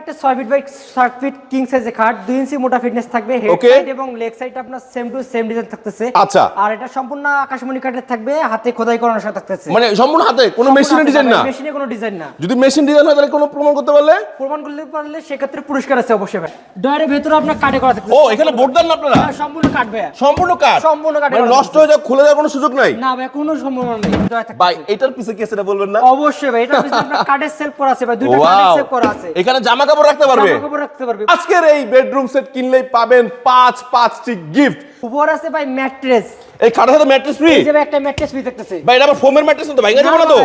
একটা ছয় feet by সাত ফিট কিং সাইজের খাট দুই ইঞ্চি মোটা ফিটনেস থাকবে হেড সাইড এবং লেগ সাইড আপনার সেম টু সেম ডিজাইন থাকতেছে। আচ্ছা। আর এটা সম্পূর্ণ আকাশমণি কাঠের থাকবে হাতে খোদাই করানোর সাথে থাকতেছে। মানে সম্পূর্ণ হাতে? কোনো মেশিনের ডিজাইন না? মেশিনে কোনো ডিজাইন না। যদি মেশিন ডিজাইন হয় তাহলে কোনো প্রমাণ করতে পারলে? প্রমাণ করতে পারলে সেক্ষেত্রে পুরস্কার আছে অবশ্যই ভাই। ডয়ারের ভেতরে আপনার কাটে করা থাকবে ও এখানে ভোট দেন না আপনারা? হ্যাঁ, সম্পূর্ণ কাট ভাই সম্পূর্ণ কাঠ? সম্পূর্ণ কাঠে মানে নষ্ট হয়ে যাওয়া খুলে যাওয়ার কোনো সুযোগ নাই? না ভাই কোনো সম্ভাবনা নেই। ভাই এটার পিছে কি আছে এটা বলবেন না? অবশ্যই ভাই এটা পিছনে আপনার সেলফ করা আছে ভাই ওয়াও সেলফ করা আছে। এখানে জামা কাপড় রাখতে পারবে? কাপড় রাখতে পারবে। আজকের এই বেডরুম সেট কিনলেই পাবেন পাঁচ পাঁচটি গিফট উপর আছে ভাই ম্যাট্রেস এই খাটের সাথে ম্যাট্রেস ফ্রি এই যে ভাই একটা ম্যাট্রেস ফ্রি থাকতেছে। ভাই এটা আবার ফোমের ম্যাট্রেস তো ভাঙা যাবে না তো?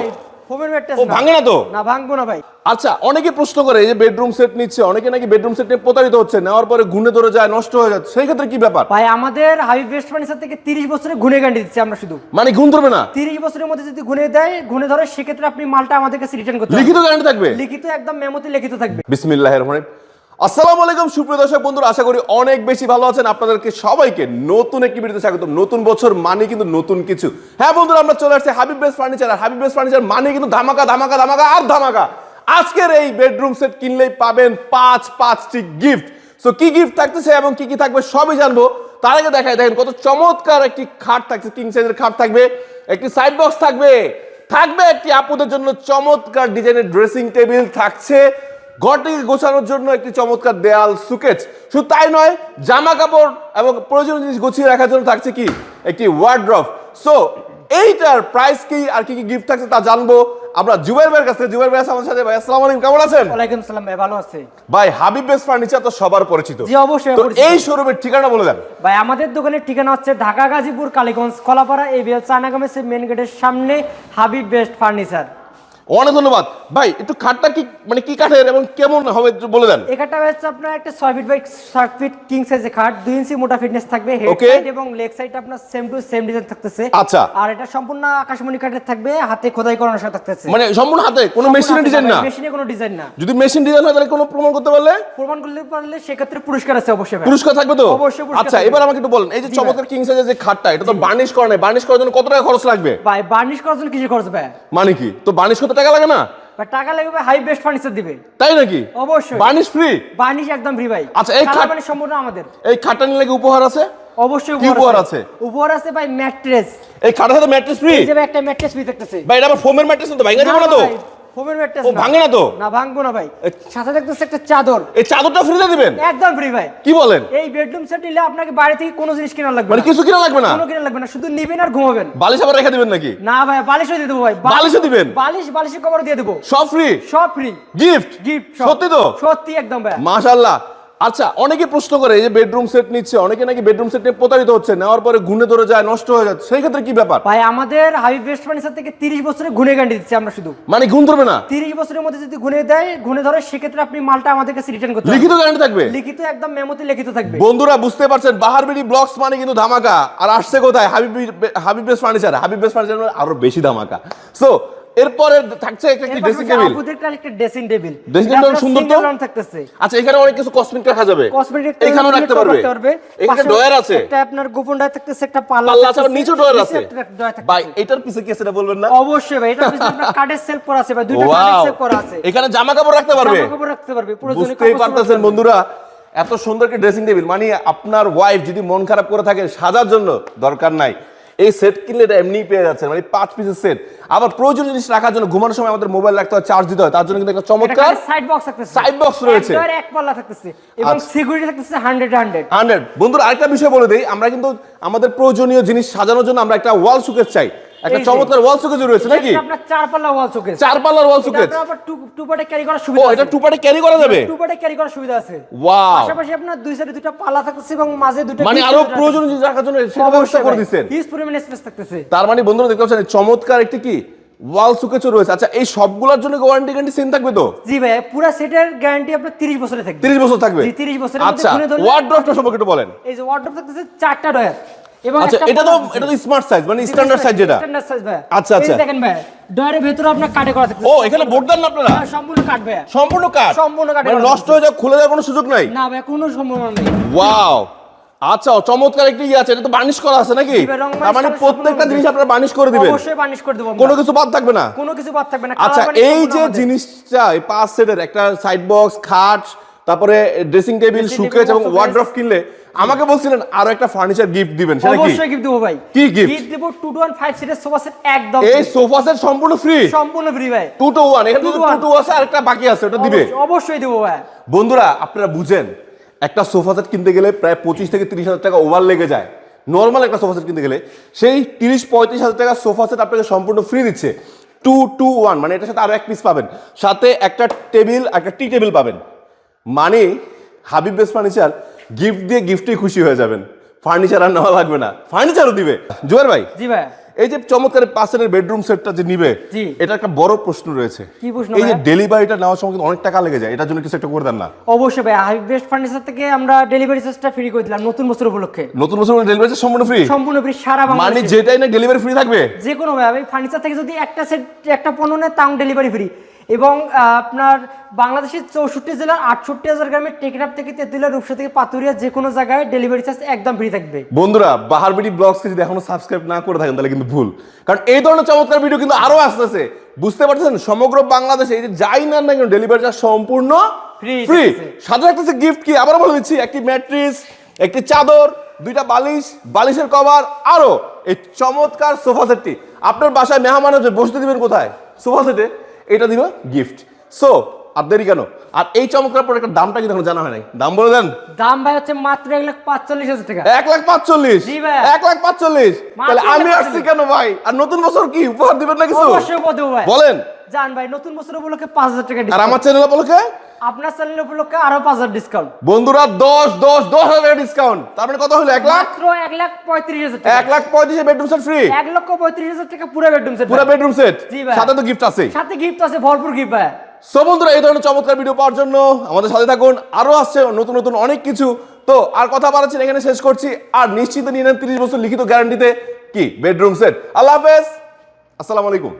ফোমের ম্যাট্রেস ও ভাঙে না তো? না ভাঙবো না ভাই। আচ্ছা অনেকে প্রশ্ন করে এই যে বেডরুম সেট নিচ্ছে অনেকে নাকি বেডরুম সেট নিয়ে প্রতারিত হচ্ছে নেওয়ার পরে ঘুনে ধরে যায় নষ্ট হয়ে যাচ্ছে সেই ক্ষেত্রে কি ব্যাপার? ভাই আমাদের হাবিব বেস্ট ফার্নিচার থেকে 30 বছরের ঘুণে গ্যারান্টি দিচ্ছি আমরা শুধু। মানে ঘুণ ধরবে না? 30 বছরের মধ্যে যদি ঘুণে দেয় ঘুণে ধরে সেক্ষেত্রে আপনি মালটা আমাদের কাছে রিটার্ন করতে লিখিত গ্যারান্টি থাকবে? লিখিত একদম মেমোতে লিখিত থাকবে। বিসমিল্লাহির রহমানির রহিম। আসসালামু আলাইকুম, সুপ্রিয় দর্শক বন্ধুরা, আশা করি অনেক বেশি ভালো আছেন। আপনাদেরকে সবাইকে নতুন একটি ভিডিওতে স্বাগতম নতুন বছর মানে কিন্তু নতুন কিছু। হ্যাঁ বন্ধুরা, আমরা চলে আসছি হাবিব বেস্ট ফার্নিচার আর হাবিব বেস্ট ফার্নিচার মানে কিন্তু ধামাকা ধামাকা ধামাকা আর ধামাকা। আজকের এই বেডরুম সেট কিনলেই পাবেন পাঁচ পাঁচটি গিফট সো কি গিফট থাকতেছে এবং কি কি থাকবে সবই জানব। তার আগে দেখায় দেখেন কত চমৎকার একটি খাট থাকছে কিং সাইজের খাট থাকবে। একটি সাইড বক্স থাকবে। থাকবে একটি আপুদের জন্য চমৎকার ডিজাইনের ড্রেসিং টেবিল থাকছে। ঘরটিকে গোছানোর জন্য একটি চমৎকার দেয়াল সুকেচ শুধু তাই নয় জামা কাপড় এবং প্রয়োজনীয় জিনিস গুছিয়ে রাখার জন্য থাকছে কি? একটি ওয়ার্ড্রফ সো এইটার প্রাইস কি আর কি কি গিফট থাকছে তা জানব আমরা জুবাইর ভাইয়ের কাছ জুবাইর ভাই আছে আমাদের সাথে ভাই আসসালামু আলাইকুম। কেমন আছেন? ওয়ালাইকুম সালাম ভাই ভালো আছে। ভাই হাবিব বেস্ট ফার্নিচার তো সবার পরিচিত। জি অবশ্যই তো এই শোরুমের ঠিকানা বলে দেন। ভাই আমাদের দোকানের ঠিকানা হচ্ছে ঢাকা গাজীপুর কালীগঞ্জ কলাপাড়া এই বিএল চায়নাগামের মেন গেটের সামনে হাবিব বেস্ট ফার্নিচার অনেক ধন্যবাদ। ভাই একটু খাটটা কি মানে কি কাঠের এবং কেমন হবে বলে দেন। এখানটা হচ্ছে আপনার একটা ফিট বাই ফিট কিং সাইজের খাট। ইঞ্চি মোটা ফিটনেস থাকবে। হেড সাইড এবং লেগ সাইড আপনার সেম টু সেম ডিজাইন থাকতেছে। আচ্ছা। আর এটা সম্পূর্ণ আকাশমণি কাঠের থাকবে। হাতে খোদাই করানোর সাথে থাকতেছে। মানে সম্পূর্ণ হাতে? কোনো মেশিনের ডিজাইন না? মেশিনে কোনো ডিজাইন না। যদি মেশিন ডিজাইন হয় তাহলে কোনো প্রমাণ করতে পারলে? প্রমাণ করতে পারলে সেক্ষেত্রে পুরস্কার আছে অবশ্যই পুরস্কার থাকবে তো? অবশ্যই আচ্ছা এবার আমাকে একটু বলেন এই যে চমৎকার কিং সাইজের যে খাটটা এটা তো বার্নিশ করা নাই। বার্নিশ করার জন্য কত টাকা খরচ লাগবে? ভাই বার্নিশ করার জন্য কিছু খরচ ভাই। মানে কি? তো বার্নিশ করতে টাকা লাগে না? টাকা লাগবে হাই বেস্ট ফার্নিচার দিবে। তাই নাকি? অবশ্যই। Varnish free? বার্নিশ একদম ফ্রি ভাই। আচ্ছা, এই খাট- মানে সম্পূর্ণ আমাদের। এই খাটটা নিলে কি উপহার আছে? অবশ্যই উপহার আছে? উপহার আছে ভাই ম্যাট্রেস এই খাটের সাথে ম্যাট্রেস ফ্রি এই যে একটা ম্যাট্রেস ফ্রি থাকতেছে। ভাই এটা আবার ফোমের ম্যাট্রেস তো ভাঙা যাবে না তো? ফোমের ম্যাট্রেস ও, ভাঙে না তো? না ভাঙবো না ভাই। সাথে থাকতেছে একটা চাদর। এই চাদরটা ফ্রিতে দিবেন? একদম ফ্রি ভাই। কি বলেন? এই বেডরুম সেট নিলে আপনাকে বাইরে থেকে কোনো জিনিস কেনা লাগবে মানে না। কিছু কিনা লাগবে না? কোনো কেনা লাগবে না শুধু নিবেন আর ঘুমাবেন। বালিশ আবার রেখে দিবেন নাকি? না ভাই বালিশও দিয়ে দেবো ভাই। বালিশও দিবেন? বালিশ বালিশের কভার দিয়ে দেবো। সব ফ্রি সব ফ্রি গিফট গিফট সত্যি তো? সত্যি একদম ভাই। মাশাআল্লাহ। আচ্ছা অনেকে প্রশ্ন করে এই যে বেডরুম সেট নিচ্ছে অনেকে নাকি বেডরুম সেট নিয়ে প্রতারিত হচ্ছে নেওয়ার পরে ঘুনে ধরে যায় নষ্ট হয়ে যাচ্ছে। সেই ক্ষেত্রে কি ব্যাপার? ভাই আমাদের হাবিব বেস্ট ফার্নিচার থেকে 30 বছরের গুণে গ্যারান্টি দিচ্ছি আমরা শুধু। মানে ঘুম ধরবে না? 30 বছরের মধ্যে যদি গুণে দেয় গুণে ধরে সেক্ষেত্রে আপনি মালটা আমাদের কাছে রিটার্ন করতে লিখিত গ্যারান্টি থাকবে? লিখিত একদম মেমোতে লিখিত থাকবে। বন্ধুরা বুঝতে পারছেন বাহারবিড়ি ব্লগস মানে কিন্তু ধামাকা। আর আসছে কোথায়? Habib Habib best furniture Habib best furniture আরও বেশি ধামাকা। সো এরপরে থাকছে একটা ড্রেসিং টেবিল আপুদের একটা ড্রেসিং টেবিল Dressing table সুন্দর তো? থাকতেছে। আচ্ছা এখানে অনেক কিছু কসমেটিক রাখা যাবে। কসমেটিক এখানেও রাখতে পারবে। এখানে ডয়ার আছে। একটা আপনার গোপন ডয়ার থাকতেছে একটা পাল্লা পাল্লা আছে আবার ডয়ার আছে। একটা ডয়ার থাকতেছে। ভাই এটার পিছে কি আছে এটা বলবেন না? অবশ্যই ভাই এটা পিছনে আপনার কার্ডের সেলফ করা আছে ভাই দুইটা কার্ডের সেলফ করা আছে। এখানে জামা কাপড় রাখতে পারবে। জামা কাপড় রাখতে পারবে পুরো বুঝতেই পারতেছেন বন্ধুরা এত সুন্দর একটা ড্রেসিং টেবিল মানে আপনার ওয়াইফ যদি মন খারাপ করে থাকে সাজার জন্য দরকার নাই। এই সেট কিনলে এটা এমনি পেয়ে যাচ্ছেন মানে পাঁচ পিসের সেট আবার প্রয়োজনীয় জিনিস রাখার জন্য ঘুমানোর সময় আমাদের মোবাইল রাখতে হয় চার্জ দিতে হয় তার জন্য কিন্তু একটা চমৎকার সাইড বক্স থাকতেছে। সাইড বক্স রয়েছে। এক পাল্লা থাকতেছে এবং আচ্ছা। সিকিউরিটি থাকতেছে 100 100 হান্ড্রেড বন্ধুরা আরেকটা বিষয় বলে দেই আমরা কিন্তু আমাদের প্রয়োজনীয় জিনিস সাজানোর জন্য আমরা একটা ওয়াল সুকেস চাই। একটা চমৎকার ওয়াল সুকেস রয়েছে নাকি? আপনার চার পাল্লা ওয়াল চার পাল্লার ওয়াল টু পার্টে ক্যারি করার ও সুবিধা এটা টু ক্যারি করা যাবে? টু ক্যারি করার সুবিধা আছে। ওয়াও পাশাপাশি আপনার দুই সাইডে দুটো পাল্লা থাকতেছে এবং মাঝে দুটো মানে আরও প্রয়োজনীয় জিনিস রাখার জন্য সেটা ব্যবস্থা করে হিউজ পরিমাণে স্পেস থাকতেছে। তার মানে বন্ধুরা দেখতে পাচ্ছেন চমৎকার একটি কি? ওয়াল সুকেচও রয়েছে। আচ্ছা এই সবগুলোর জন্য ওয়ারেন্টি গ্যারান্টি সেম থাকবে তো? জি ভাই পুরো সেটের গ্যারান্টি আপনার 30 বছরে থাকবে। 30 বছর থাকবে। জি, 30 বছরের আচ্ছা ওয়ার্ড্রপটা সম্পর্কে একটু বলেন। এই যে ওয়ার্ডরোব থাকতেছে চারটা ডয়ার এবং আচ্ছা এটা তো এটা তো স্মার্ট সাইজ মানে স্ট্যান্ডার্ড সাইজ যেটা। স্ট্যান্ডার্ড সাইজ ভাই আচ্ছা, আচ্ছা। দেখেন ভাই ডয়ারের ভেতরে আপনার কাটে করা থাকতেছে ও এখানে ভোট দেন না আপনারা? হ্যাঁ, সম্পূর্ণ কাট ভাই সম্পূর্ণ কাঠ সম্পূর্ণ কাঠে মানে নষ্ট হয়ে যাওয়া খুলে যাওয়ার কোনো সুযোগ নাই? না ভাই কোনো সম্ভাবনা নেই। ওয়াও আচ্ছা চমৎকার একটি ইয়ে আছে এটা তো বার্নিশ করা আছে নাকি? তার মানে প্রত্যেকটা জিনিস আপনারা বার্নিশ করে দিবেন। অবশ্যই করে দেবো কোনো কিছু বাদ থাকবে না। কোনো কিছু বাদ থাকবে না। আচ্ছা এই যে জিনিসটা এই পাঁচ সেটের একটা সাইড বক্স খাট তারপরে ড্রেসিং টেবিল সুকেজ এবং। ওয়ার্ড্রফ কিনলে আমাকে বলছিলেন আরও একটা ফার্নিচার গিফট দিবেন। সেটা কি? অবশ্যই গিফট দেবো ভাই। কি gift? গিফট দেবো টু টু ওয়ান ফাইভ সিটের সোফা সেট একদম এই সোফা সেট সম্পূর্ণ ফ্রি সম্পূর্ণ ফ্রি ভাই। টু টু ওয়ান এখানে Two টু আছে আর একটা বাকি আছে ওটা দিবে। অবশ্যই- দেবো ভাই। বন্ধুরা আপনারা বুঝেন একটা সোফা সেট কিনতে গেলে প্রায় পঁচিশ থেকে তিরিশ হাজার টাকা ওভার লেগে যায়। নর্মাল একটা সোফা সেট কিনতে গেলে সেই তিরিশ পঁয়ত্রিশ হাজার টাকা সোফা সেট আপনাকে সম্পূর্ণ ফ্রি দিচ্ছে। টু টু ওয়ান মানে এটার সাথে আরও এক পিস পাবেন। সাথে একটা টেবিল একটা টি টেবিল পাবেন। মানে হাবিব বেস ফার্নিচার গিফট দিয়ে গিফটেই খুশি হয়ে যাবেন। ফার্নিচার আর নেওয়া লাগবে না। ফার্নিচারও দিবে। জুয়ার ভাই জি ভাই। এই যে চমৎকার পাশের বেডরুম সেটটা যে নিবে এটা একটা বড় প্রশ্ন রয়েছে। কি প্রশ্ন এই যে ডেলিভারিটা নেওয়ার সময় কিন্তু অনেক টাকা লেগে যায় এটার জন্য কিছু একটা করে দেন না। অবশ্যই ভাই হাই বেস্ট ফার্নিচার থেকে আমরা ডেলিভারি চার্জটা ফ্রি করে দিলাম নতুন বছর উপলক্ষে। নতুন বছর ডেলিভারি সম্পূর্ণ ফ্রি সম্পূর্ণ ফ্রি সারা মানে বাংলাদেশে যেটাই না ডেলিভারি ফ্রি থাকবে? যে কোনো ভাই ফার্নিচার থেকে যদি একটা সেট একটা পণ্য নেয় তাও ডেলিভারি ফ্রি এবং আপনার বাংলাদেশের চৌষট্টি জেলার আটষট্টি হাজার গ্রামের টেকনাফ থেকে তেঁতুলিয়া রূপসা থেকে পাতুরিয়া যে কোনো জায়গায় ডেলিভারি চার্জ একদম ফ্রি থাকবে। বন্ধুরা বাহারবিডি ব্লগসকে যদি এখনও সাবস্ক্রাইব না করে থাকেন তাহলে কিন্তু ভুল। কারণ এই ধরনের চমৎকার ভিডিও কিন্তু আরও আসতেছে। বুঝতে পারছেন? সমগ্র বাংলাদেশে এই যে যাই না না কেন ডেলিভারি চার্জ সম্পূর্ণ ফ্রি। সাথে থাকতেছে গিফট কি? আবার বলে দিচ্ছি একটি ম্যাট্রিস একটি চাদর দুইটা বালিশ বালিশের কভার আরও। এই চমৎকার সোফা সেটটি আপনার বাসায় মেহমান হচ্ছে বসতে দিবেন কোথায়? সোফা সেটে এটা দিবা গিফট সো আর দেরি কেন? আর এই চমৎকার প্রোডাক্টের দামটা কিন্তু এখন জানা হয় নাই? দাম বলে দেন। দাম ভাই হচ্ছে মাত্র এক লাখ পাঁচচল্লিশ হাজার টাকা। এক লাখ পাঁচচল্লিশ। এক লাখ পাঁচচল্লিশ। তাহলে আমি আসছি কেন ভাই? আর নতুন বছর কি? উপহার দিবেন না কিছু অবশ্যই উপহার দেবো ভাই। বলেন। জান ভাই নতুন বছর উপলক্ষে পাঁচ হাজার টাকা আর। আমার চ্যানেল উপলক্ষে আপনার চ্যানেল উপলক্ষে আরও পাঁচ হাজার ডিসকাউন্ট বন্ধুরা দশ দশ দশ হাজার ডিসকাউন্ট তার মানে কত হলো? এক লাখ? মাত্র এক লাখ পঁয়ত্রিশ হাজার টাকা। এক লাখ পঁয়ত্রিশে বেডরুম সেট ফ্রি এক লক্ষ পঁয়ত্রিশ হাজার টাকা পুরো বেডরুম সেট পুরো বেডরুম সেট জি ভাই। সাথে তো গিফট আছে। সাথে গিফট আছে ভরপুর গিফট ভাই। সো বন্ধুরা এই ধরনের চমৎকার ভিডিও পাওয়ার জন্য আমাদের সাথে থাকুন। আরও আসছে নতুন নতুন অনেক কিছু। তো আর কথা বাড়াচ্ছি এখানে শেষ করছি। আর নিশ্চিত নিয়ে নেন তিরিশ বছর লিখিত গ্যারান্টিতে কি? বেডরুম সেট আল্লাহ হাফেজ। আসসালামু আলাইকুম।